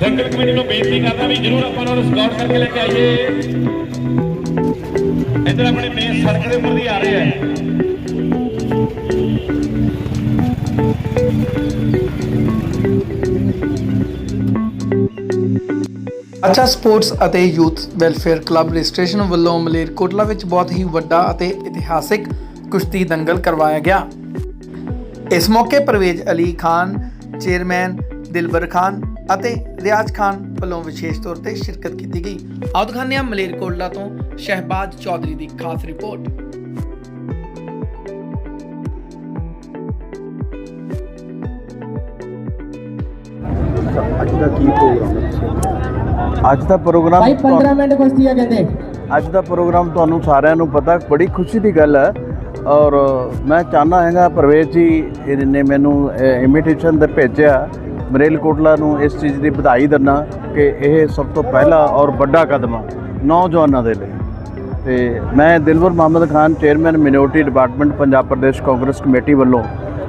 ਸੰਗਠਨ ਕਮੇਟੀ ਨੂੰ ਬੇਨਤੀ ਕਰਦਾ ਵੀ ਜਰੂਰ ਆਪਾਂ ਨੂੰ ਸਕਾਊਟ ਕਰਕੇ ਲੈ ਕੇ ਆਈਏ। ਇੱਧਰ ਆਪਣੇ ਮੇਨ ਸੜਕ ਦੇ ਉੱਪਰ ਦੀ ਆ ਰਹੇ ਆ। ਅੱਛਾ ਸਪੋਰਟਸ ਅਤੇ ਯੂਥ ਵੈਲਫੇਅਰ ਕਲੱਬ ਰਜਿਸਟ੍ਰੇਸ਼ਨ ਵੱਲੋਂ ਮਲੇਰਕੋਟਲਾ ਵਿੱਚ ਬਹੁਤ ਹੀ ਵੱਡਾ ਅਤੇ ਇਤਿਹਾਸਿਕ ਕੁਸ਼ਤੀ ਦੰਗਲ ਕਰਵਾਇਆ ਗਿਆ। ਇਸ ਮੌਕੇ ਪਰਵੇਜ਼ ਅਲੀ ਖਾਨ ਚੇਅਰਮੈਨ ਦਿਲਬਰ ਖਾਨ ਅਤੇ ਰਿਆਜ਼ ਖਾਨ ਵੱਲੋਂ ਵਿਸ਼ੇਸ਼ ਤੌਰ ਤੇ ਸ਼ਿਰਕਤ ਕੀਤੀ ਗਈ। ਆਓ ਦਿਖਾਉਂਦੇ ਹਾਂ ਮਲੇਰਕੋਟਲਾ ਤੋਂ ਸ਼ਹਿਬਾਜ਼ ਚੌਧਰੀ ਦੀ ਖਾਸ ਰਿਪੋਰਟ। ਅੱਜ ਦਾ ਕੀ ਪ੍ਰੋਗਰਾਮ ਹੈ? ਅੱਜ ਦਾ ਪ੍ਰੋਗਰਾਮ ਭਾਈ 15 ਮਿੰਟ ਕੁਸ਼ਤੀ ਆ ਕਹਿੰਦੇ। ਅੱਜ ਦਾ ਪ੍ਰੋਗਰਾਮ ਤੁਹਾਨੂੰ ਸਾਰਿਆਂ ਨੂੰ ਪਤਾ ਬੜੀ ਖੁਸ਼ੀ ਦੀ ਗੱਲ ਹੈ। ਔਰ ਮੈਂ ਚਾਹਨਾ ਹੈਗਾ ਪ੍ਰਵੇਸ਼ ਜੀ ਇਹਨੇ ਮੈਨੂੰ ਇਨਵੀਟੇਸ਼ਨ ਦੇ ਭੇਜਿਆ ਮਰੇਲਕੋਟਲਾ ਨੂੰ ਇਸ ਚੀਜ਼ ਦੀ ਵਧਾਈ ਦਿੰਦਾ ਕਿ ਇਹ ਸਭ ਤੋਂ ਪਹਿਲਾ ਔਰ ਵੱਡਾ ਕਦਮ ਆ ਨੌਜਵਾਨਾਂ ਦੇ ਲਈ। ਤੇ ਮੈਂ Dilwar Mohammad Khan, chairman minority department Punjab Pradesh Congress committee ਵੱਲੋਂ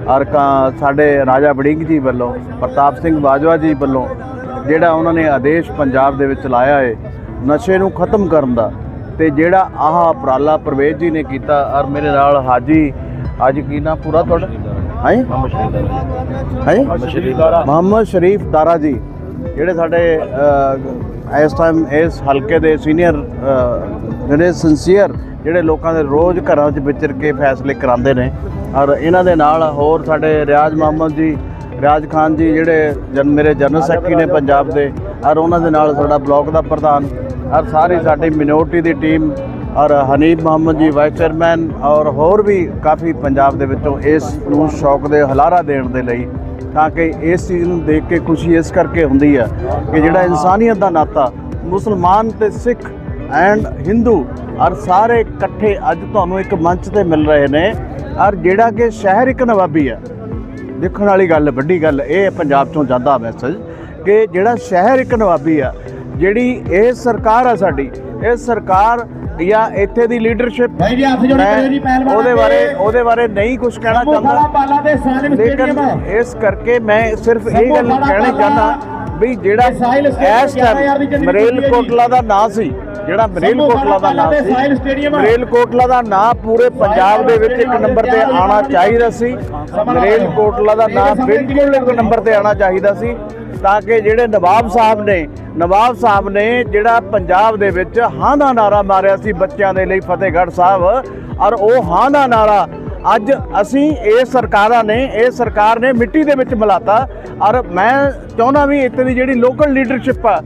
ਔਰ ਕਾ- ਸਾਡੇ ਰਾਜਾ ਵੜਿੰਗ ਜੀ ਵੱਲੋਂ, ਪ੍ਰਤਾਪ ਸਿੰਘ ਬਾਜਵਾ ਜੀ ਵੱਲੋਂ, ਜਿਹੜਾ ਉਹਨਾਂ ਨੇ ਆਦੇਸ਼ ਪੰਜਾਬ ਦੇ ਵਿੱਚ ਲਾਇਆ ਹੈ ਨਸ਼ੇ ਨੂੰ ਖਤਮ ਕਰਨ ਦਾ, ਤੇ ਜਿਹੜਾ ਆਹ ਉਪਰਾਲਾ ਪ੍ਰਵੇਸ਼ ਜੀ ਨੇ ਕੀਤਾ, ਔਰ ਮੇਰੇ ਨਾਲ ਹਾਜੀ, ਅੱਜ ਕੀ ਨਾ ਪੂਰਾ ਤੁਹਾਡਾ? ਹੈ? ਹੈ? ਮੁਹੰਮਦ ਸ਼ਰੀਫ ਦਾਰਾ ਜੀ, ਜਿਹੜੇ ਸਾਡੇ ਇਸ ਟਾਈਮ ਇਸ ਹਲਕੇ ਦੇ ਸੀਨੀਅਰ ਜਿਹੜੇ ਸਿੰਸੀਅਰ ਜਿਹੜੇ ਲੋਕਾਂ ਦੇ ਰੋਜ਼ ਘਰਾਂ 'ਚ ਵਿਚਰ ਕੇ ਫੈਸਲੇ ਕਰਾਉਂਦੇ ਨੇ, ਔਰ ਇਹਨਾਂ ਦੇ ਨਾਲ ਹੋਰ ਸਾਡੇ ਰਿਆਜ਼ ਮੁਹੰਮਦ ਜੀ, ਰਿਆਜ਼ ਖਾਨ ਜੀ, ਜਿਹੜੇ ਜਨ, ਮੇਰੇ ਜਨਰਲ ਸੈਕਟਰੀ ਨੇ ਪੰਜਾਬ ਦੇ, ਔਰ ਉਹਨਾਂ ਦੇ ਨਾਲ ਸਾਡਾ ਬਲਾਕ ਦਾ ਪ੍ਰਧਾਨ, ਔਰ ਸਾਰੀ ਸਾਡੀ ਮਿਨੋਰਟੀ ਦੀ ਟੀਮ ਔਰ ਹਨੀਫ ਮੁਹੰਮਦ ਜੀ, ਵਾਈਸ ਚੇਅਰਮੈਨ ਔਰ ਹੋਰ ਵੀ ਕਾਫੀ ਪੰਜਾਬ ਦੇ ਵਿੱਚੋਂ ਇਸ ਨੂੰ ਸ਼ੌਕ ਦੇ ਹਲਾਰਾ ਦੇਣ ਦੇ ਲਈ ਤਾਂ ਕਿ ਇਸ ਚੀਜ਼ ਨੂੰ ਦੇਖ ਕੇ ਖੁਸ਼ੀ ਇਸ ਕਰਕੇ ਹੁੰਦੀ ਹੈ ਕਿ ਜਿਹੜਾ ਇਨਸਾਨੀਅਤ ਦਾ ਨਾਤਾ, ਮੁਸਲਮਾਨ ਤੇ ਸਿੱਖ ਐਂਡ ਹਿੰਦੂ ਔਰ ਸਾਰੇ ਇਕੱਠੇ ਅੱਜ ਤੁਹਾਨੂੰ ਇੱਕ ਮੰਚ ਤੇ ਮਿਲ ਰਹੇ ਨੇ। ਔਰ ਜਿਹੜਾ ਕਿ ਸ਼ਹਿਰ ਇੱਕ ਨਵਾਬੀ ਹੈ, ਦੇਖਣ ਵਾਲੀ ਗੱਲ, ਵੱਡੀ ਗੱਲ ਇਹ ਹੈ, ਪੰਜਾਬ ਚੋਂ ਜਾਂਦਾ ਮੈਸੇਜ ਕਿ ਜਿਹੜਾ ਸ਼ਹਿਰ ਇੱਕ ਨਵਾਬੀ ਆ ਜਿਹੜੀ ਇਹ ਸਰਕਾਰ ਆ ਸਾਡੀ, ਇਹ ਸਰਕਾਰ ਜਾਂ ਇੱਥੇ ਦੀ ਲੀਡਰਸ਼ਿਪ ਭਾਈ ਜੀ ਹੱਥ ਜੋੜ ਕਰਿਓ ਜੀ ਪਹਿਲਵਾਨ ਉਹਦੇ ਬਾਰੇ ਉਹਦੇ ਬਾਰੇ ਨਹੀਂ ਕੁਝ ਕਹਿਣਾ ਚਾਹੁੰਦਾ। ਦੇ ਸਾਲਿਮ ਸਟੇਡੀਅਮ ਇਸ ਕਰਕੇ ਮੈਂ ਸਿਰਫ ਇਹ ਗੱਲ ਕਹਿਣੀ ਚਾਹੁੰਦਾ ਵੀ ਜਿਹੜਾ ਇਸ 11,000 ਦੀ ਟਾਈਮ ਮਰੇਲ ਹੈ। ਕੋਟਲਾ ਦਾ ਨਾਂ ਸੀ ਜਿਹੜਾ ਮਰੇਲ ਕੋਟਲਾ ਦਾ ਨਾਂ ਸੀ। ਮਰੇਲ ਕੋਟਲਾ ਦਾ ਨਾਂ ਪੂਰੇ ਪੰਜਾਬ ਦੇ ਵਿੱਚ ਇੱਕ ਨੰਬਰ ਤੇ ਆਉਣਾ ਚਾਹੀਦਾ ਸੀ। ਮਰੇਲ ਕੋਟਲਾ ਦਾ ਨਾਂ ਬਿਲਕੁਲ ਇੱਕ ਨੰਬਰ ਤੇ ਆਉਣਾ ਚਾਹੀਦਾ ਸੀ। ਤਾਂ ਕਿ ਜਿਹੜੇ ਨਵਾਬ ਸਾਹਿਬ ਨੇ, ਨਵਾਬ ਸਾਹਿਬ ਨੇ ਜਿਹੜਾ ਪੰਜਾਬ ਦੇ ਵਿੱਚ ਹਾਂ ਦਾ ਨਾਰਾ ਮਾਰਿਆ ਸੀ ਬੱਚਿਆਂ ਦੇ ਲਈ ਫਤਿਹਗੜ੍ਹ ਸਾਹਿਬ, ਔਰ ਉਹ ਹਾਂ ਦਾ ਨਾਰਾ ਅੱਜ ਅਸੀਂ ਇਹ ਸਰਕਾਰਾਂ ਨੇ, ਇਹ ਸਰਕਾਰ ਨੇ ਮਿੱਟੀ ਦੇ ਵਿੱਚ ਮਿਲਾਤਾ। ਔਰ ਮੈਂ ਚਾਹੁੰਦਾ ਵੀ ਇੱਥੇ ਦੀ ਜਿਹੜੀ ਲੋਕਲ ਲੀਡਰਸ਼ਿਪ ਆ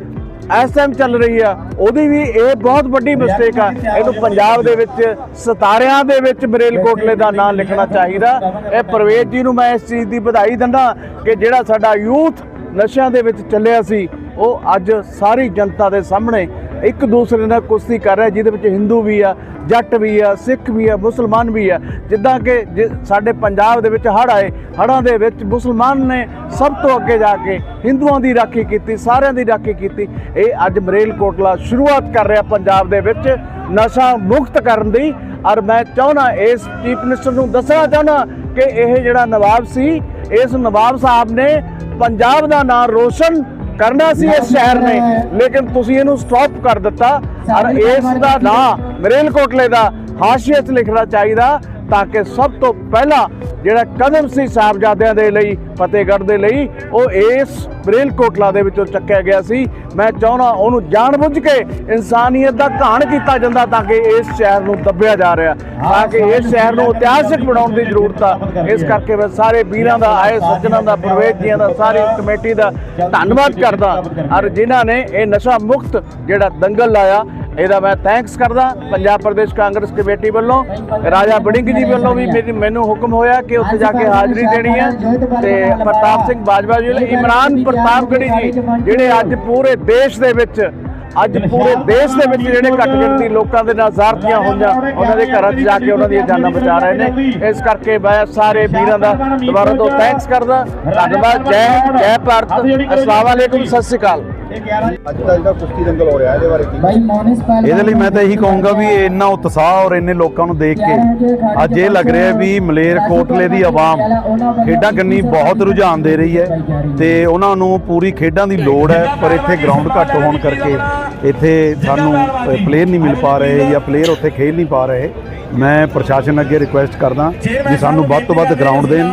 ਇਸ ਟਾਈਮ ਚੱਲ ਰਹੀ ਆ, ਉਹਦੀ ਵੀ ਇਹ ਬਹੁਤ ਵੱਡੀ ਮਿਸਟੇਕ ਆ। ਇਹਨੂੰ ਪੰਜਾਬ ਦੇ ਵਿੱਚ ਸਤਾਰਿਆਂ ਦੇ ਵਿੱਚ ਬਰੇਲ ਕੋਟਲੇ ਦਾ ਨਾਮ ਲਿਖਣਾ ਚਾਹੀਦਾ। ਇਹ ਪ੍ਰਵੇਸ਼ ਜੀ ਨੂੰ ਮੈਂ ਇਸ ਚੀਜ਼ ਦੀ ਵਧਾਈ ਦਿੰਦਾ ਕਿ ਜਿਹੜਾ ਸਾਡਾ ਯੂਥ ਨਸ਼ਿਆਂ ਦੇ ਵਿੱਚ ਚੱਲਿਆ ਸੀ, ਉਹ ਅੱਜ ਸਾਰੀ ਜਨਤਾ ਦੇ ਸਾਹਮਣੇ ਇੱਕ ਦੂਸਰੇ ਨਾਲ ਕੁਸ਼ਤੀ ਕਰ ਰਿਹਾ, ਜਿਹਦੇ ਵਿੱਚ ਹਿੰਦੂ ਵੀ ਆ, ਜੱਟ ਵੀ ਆ, ਸਿੱਖ ਵੀ ਆ, ਮੁਸਲਮਾਨ ਵੀ ਆ। ਜਿੱਦਾਂ ਕਿ ਜਿ- ਸਾਡੇ ਪੰਜਾਬ ਦੇ ਵਿੱਚ ਹੜ੍ਹ ਆਏ, ਹੜ੍ਹਾਂ ਦੇ ਵਿੱਚ ਮੁਸਲਮਾਨ ਨੇ ਸਭ ਤੋਂ ਅੱਗੇ ਜਾ ਕੇ ਹਿੰਦੂਆਂ ਦੀ ਰਾਖੀ ਕੀਤੀ, ਸਾਰਿਆਂ ਦੀ ਰਾਖੀ ਕੀਤੀ। ਇਹ ਅੱਜ ਮਰੇਲ ਕੋਟਲਾ ਸ਼ੁਰੂਆਤ ਕਰ ਰਿਹਾ ਪੰਜਾਬ ਦੇ ਵਿੱਚ ਨਸ਼ਾ ਮੁਕਤ ਕਰਨ ਦੀ। ਔਰ ਮੈਂ ਚਾਹੁੰਦਾ ਇਸ ਚੀਫ ਮਿਨਿਸਟਰ ਨੂੰ ਦੱਸਣਾ ਚਾਹੁੰਦਾ ਕਿ ਇਹ ਜਿਹੜਾ ਨਵਾਬ ਸੀ, ਇਸ ਨਵਾਬ ਸਾਹਿਬ ਨੇ ਪੰਜਾਬ ਦਾ ਨਾਮ ਰੋਸ਼ਨ ਕਰਨਾ ਸੀ ਇਸ ਸ਼ਹਿਰ ਨੇ ਲੇਕਿਨ ਤੁਸੀਂ ਇਹਨੂੰ ਸਟਾਪ ਕਰ ਦਿੱਤਾ। ਔਰ ਇਸ ਦਾ ਨਾਂ ਮਰੇਲ ਕੋਟਲੇ ਦਾ ਹਾਸ਼ੀਏ 'ਚ ਲਿਖਣਾ ਚਾਹੀਦਾ। ਤਾਂ ਕਿ ਸਭ ਤੋਂ ਪਹਿਲਾ ਜਿਹੜਾ ਕਦਮ ਸੀ ਸਾਹਿਬਜ਼ਾਦਿਆਂ ਦੇ ਲਈ, ਫਤਿਹਗੜ੍ਹ ਦੇ ਲਈ, ਉਹ ਇਸ ਮਰੇਲ ਕੋਟਲਾ ਦੇ ਵਿੱਚੋਂ ਚੱਕਿਆ ਗਿਆ ਸੀ। ਮੈਂ ਚਾਹੁੰਦਾ ਉਹਨੂੰ ਜਾਣਬੁੱਝ ਕੇ ਇਨਸਾਨੀਅਤ ਦਾ ਘਾਣ ਕੀਤਾ ਜਾਂਦਾ ਤਾਂ ਕਿ ਇਸ ਸ਼ਹਿਰ ਨੂੰ ਦੱਬਿਆ ਜਾ ਰਿਹਾ। ਤਾਂ ਕਿ ਇਸ ਸ਼ਹਿਰ ਨੂੰ ਇਤਿਹਾਸਿਕ ਬਣਾਉਣ ਦੀ ਜ਼ਰੂਰਤ ਆ। ਇਸ ਕਰਕੇ ਮੈਂ ਸਾਰੇ ਵੀਰਾਂ ਦਾ, ਆਏ ਸੱਜਣਾਂ ਦਾ, ਪ੍ਰਵੇਸ਼ ਜੀਆਂ ਦਾ, ਸਾਰੀ ਕਮੇਟੀ ਦਾ ਧੰਨਵਾਦ ਕਰਦਾ। ਔਰ ਜਿਨ੍ਹਾਂ ਨੇ ਇਹ ਨਸ਼ਾ ਮੁਕਤ ਜਿਹੜਾ ਦੰਗਲ ਲਾਇਆ ਇਹਦਾ ਮੈਂ ਥੈਂਕਸ ਕਰਦਾ। ਪੰਜਾਬ ਪ੍ਰਦੇਸ਼ ਕਾਂਗਰਸ ਕਮੇਟੀ ਵੱਲੋਂ, ਰਾਜਾ ਬੜਿੰਗ ਜੀ ਵੱਲੋਂ ਵੀ ਮੇਰੀ ਮੈਨੂੰ ਹੁਕਮ ਹੋਇਆ ਕਿ ਉੱਥੇ ਜਾ ਕੇ ਹਾਜ਼ਰੀ ਦੇਣੀ ਹੈ ਤੇ ਪ੍ਰਤਾਪ ਸਿੰਘ ਬਾਜਵਾ ਜੀ ਵੱਲੋਂ, ਇਮਰਾਨ ਪ੍ਰਤਾਪਗੜੀ ਜੀ, ਜਿਹੜੇ ਅੱਜ ਪੂਰੇ ਦੇਸ਼ ਦੇ ਵਿੱਚ ਅੱਜ ਪੂਰੇ ਦੇਸ਼ ਦੇ ਵਿੱਚ ਜਿਹੜੇ ਘੱਟ ਗਿਣਤੀ ਲੋਕਾਂ ਦੇ ਨਾਲ ਜ਼ਾਰਤੀਆਂ ਹੋਈਆਂ, ਉਹਨਾਂ ਦੇ ਘਰਾਂ 'ਚ ਜਾ ਕੇ ਉਹਨਾਂ ਦੀਆਂ ਜਾਨਾਂ ਬਚਾ ਰਹੇ ਨੇ। ਇਸ ਕਰਕੇ ਮੈਂ ਸਾਰੇ ਵੀਰਾਂ ਦਾ ਦੁਬਾਰਾ ਤੋਂ ਥੈਂਕਸ ਕਰਦਾ। ਧੰਨਵਾਦ। ਜੈ ਜੈ ਭਾਰਤ। ਅਸਲਾਮ ਵਾਲੇਕੁਮ ਸਤਿ ਸ਼੍ਰੀ ਅਕਾਲ। ਅੱਜ ਦਾ ਜਿਹੜਾ ਕੁਸ਼ਤੀ ਦੰਗਲ ਹੋ ਰਿਹਾ ਇਹਦੇ ਬਾਰੇ ਕੀ ਭਾਈ ਮੋਨਿਸ ਪਾਲ ਇਹਦੇ ਲਈ ਮੈਂ ਤਾਂ ਇਹੀ ਕਹੂੰਗਾ ਵੀ ਇੰਨਾ ਉਤਸ਼ਾਹ ਔਰ ਇੰਨੇ ਲੋਕਾਂ ਨੂੰ ਦੇਖ ਕੇ ਅੱਜ ਇਹ ਲੱਗ ਰਿਹਾ ਵੀ ਮਲੇਰ ਕੋਟਲੇ ਦੀ ਆਵਾਮ ਖੇਡਾਂ ਕੰਨੀ ਬਹੁਤ ਰੁਝਾਨ ਦੇ ਰਹੀ ਹੈ ਤੇ ਉਹਨਾਂ ਨੂੰ ਪੂਰੀ ਖੇਡਾਂ ਦੀ ਲੋੜ ਹੈ ਪਰ ਇੱਥੇ ਗਰਾਊਂਡ ਘੱਟ ਹੋਣ ਕਰਕੇ ਇੱਥੇ ਸਾਨੂੰ ਪਲੇਅਰ ਨਹੀਂ ਮਿਲ ਪਾ ਰਹੇ ਜਾਂ ਪਲੇਅਰ ਉੱਥੇ ਖੇਡ ਨਹੀਂ ਪਾ ਰਹੇ। ਮੈਂ ਪ੍ਰਸ਼ਾਸਨ ਅੱਗੇ ਰਿਕੁਐਸਟ ਕਰਦਾ ਵੀ ਸਾਨੂੰ ਵੱਧ ਤੋਂ ਵੱਧ ਗਰਾਊਂਡ ਦੇਣ,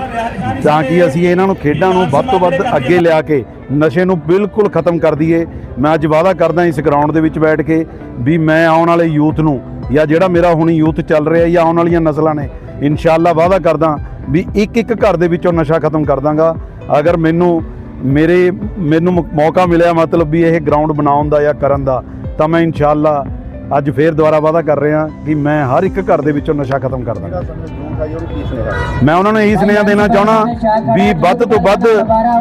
ਤਾਂ ਕਿ ਅਸੀਂ ਇਹਨਾਂ ਨੂੰ ਖੇਡਾਂ ਨੂੰ ਵੱਧ ਤੋਂ ਵੱਧ ਅੱਗੇ ਲਿਆ ਕੇ ਨਸ਼ੇ ਨੂੰ ਬਿਲਕੁਲ ਖਤਮ ਕਰ ਦਈਏ। ਮੈਂ ਅੱਜ ਵਾਅਦਾ ਕਰਦਾ ਇਸ ਗਰਾਊਂਡ ਦੇ ਵਿੱਚ ਬੈਠ ਕੇ ਵੀ ਮੈਂ ਆਉਣ ਵਾਲੇ ਯੂਥ ਨੂੰ ਜਾਂ ਜਿਹੜਾ ਮੇਰਾ ਹੁਣ ਯੂਥ ਚੱਲ ਰਿਹਾ ਜਾਂ ਆਉਣ ਵਾਲੀਆਂ ਨਸਲਾਂ ਨੇ, ਇਨਸ਼ਾਅੱਲਾ ਵਾਅਦਾ ਕਰਦਾ ਵੀ ਇੱਕ ਇੱਕ ਘਰ ਦੇ ਵਿੱਚੋਂ ਨਸ਼ਾ ਖਤਮ ਕਰ ਦਾਂਗਾ। ਅਗਰ ਮੈਨੂੰ ਮੇਰੇ, ਮੈਨੂੰ ਮੌਕਾ ਮਿਲਿਆ ਮਤਲਬ ਵੀ ਇਹ ਗਰਾਊਂਡ ਬਣਾਉਣ ਦਾ ਜਾਂ ਕਰਨ ਦਾ, ਤਾਂ ਮੈਂ ਇਨਸ਼ਾਅੱਲਾ ਅੱਜ ਫੇਰ ਦੁਬਾਰਾ ਵਾਅਦਾ ਕਰ ਰਿਹਾ ਕਿ ਮੈਂ ਹਰ ਇੱਕ ਘਰ ਦੇ ਵਿੱਚੋਂ ਨਸ਼ਾ ਖਤਮ ਕਰ ਦਾਂਗਾ। ਮੈਂ ਉਹਨਾਂ ਨੂੰ ਇਹੀ ਸੁਨੇਹਾ ਦੇਣਾ ਚਾਹਣਾ ਵੀ ਵੱਧ ਤੋਂ ਵੱਧ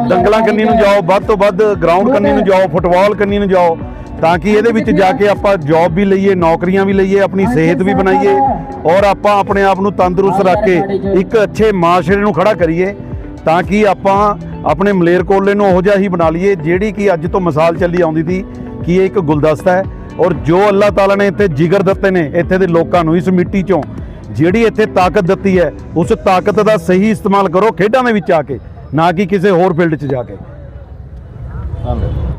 ਦੰਗਲਾਂ ਕੰਨੀ ਨੂੰ ਜਾਓ, ਵੱਧ ਤੋਂ ਵੱਧ ਗਰਾਊਂਡ ਕੰਨੀ ਨੂੰ ਜਾਓ ਫੁੱਟਬਾਲ ਕੰਨੀ ਨੂੰ ਜਾਓ, ਤਾਂ ਕਿ ਇਹਦੇ ਵਿੱਚ ਜਾ ਕੇ ਆਪਾਂ ਜੌਬ ਵੀ ਲਈਏ, ਨੌਕਰੀਆਂ ਵੀ ਲਈਏ, ਆਪਣੀ ਸਿਹਤ ਵੀ ਬਣਾਈਏ ਔਰ ਆਪਾਂ ਆਪਣੇ ਆਪ ਨੂੰ ਤੰਦਰੁਸਤ ਰੱਖ ਕੇ ਇੱਕ ਅੱਛੇ ਮਾਸ਼ਰੇ ਨੂੰ ਖੜਾ ਕਰੀਏ, ਤਾਂ ਕਿ ਆਪਾਂ ਆਪਣੇ ਮਲੇਰਕੋਟਲੇ ਨੂੰ ਉਹੋ ਜਿਹਾ ਹੀ ਬਣਾ ਲਈਏ, ਜਿਹੜੀ ਕਿ ਅੱਜ ਤੋਂ ਮਿਸਾਲ ਚੱਲੀ ਆਉਂਦੀ ਸੀ ਕਿ ਇਹ ਇੱਕ ਗੁਲਦਸਤਾ ਹੈ। ਔਰ ਜੋ ਅੱਲਾਹ ਤਾਲਾ ਨੇ ਇੱਥੇ ਜਿਗਰ ਦਿੱਤੇ ਨੇ, ਇੱਥੇ ਦੇ ਲੋਕਾਂ ਨੂੰ ਇਸ ਮਿੱਟੀ ਚੋਂ, ਜਿਹੜੀ ਇੱਥੇ ਤਾਕਤ ਦਿੱਤੀ ਹੈ, ਉਸ ਤਾਕਤ ਦਾ ਸਹੀ ਇਸਤੇਮਾਲ ਕਰੋ ਖੇਡਾਂ ਦੇ ਵਿੱਚ ਆ ਕੇ, ਨਾ ਕਿ ਕਿਸੇ ਹੋਰ ਫੀਲਡ 'ਚ ਜਾ ਕੇ।